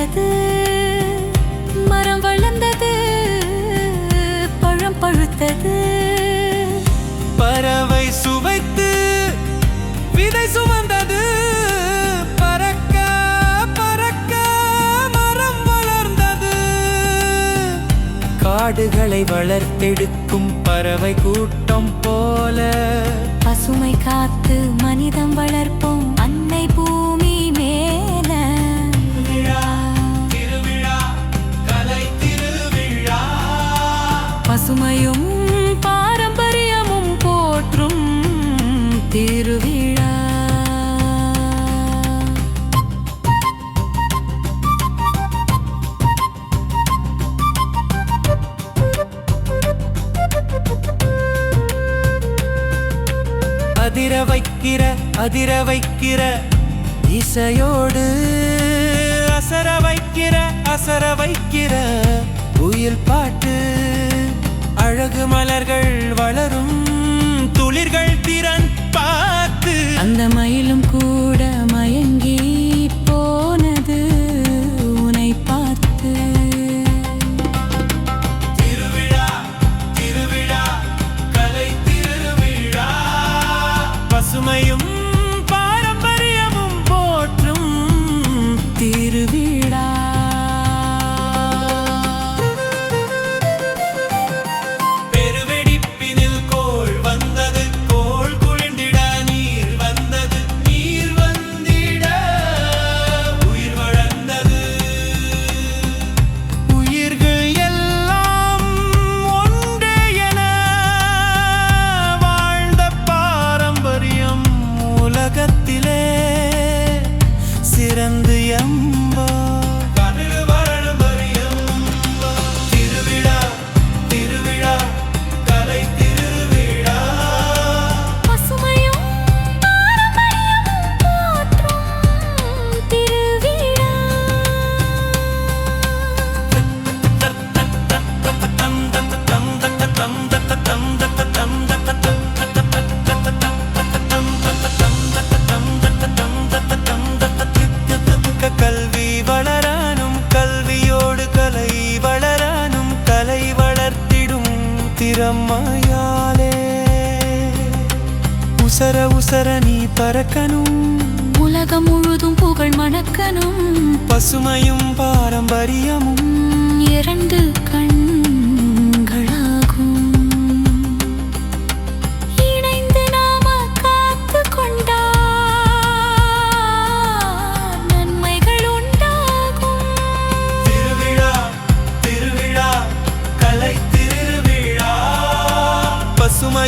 வளர்ந்தது மரம் வளர்ந்தது பழம் பழுத்தது. பறவை சுவைத்து விதை சுமந்தது. பறக்க பறக்க மரம் வளர்ந்தது. காடுகளை வளர்த்தெடுக்கும் பறவை கூட்டம் போல பசுமை காத்து மனிதம் வளர்ப்போம். அதிர வைக்கிற அதிர வைக்கிற. இசையோடு அசர வைக்கிற அசர வைக்கிற. உயில் பாட்டு அழகு மலர்கள் வளரும் துளிர்கள் திறன் பார்த்து. அந்த மயிலும் கூட பசுமையும் வளரானும் கல்வியோடு கலை வளரானும் கலை வளர்த்திடும் திறமையாலே உசர உசர நீ பறக்கணும். உலகம் முழுதும் புகழ் மணக்கணும். பசுமையும் பாரம்பரியமும். இரண்டு கண்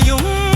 you. Mm.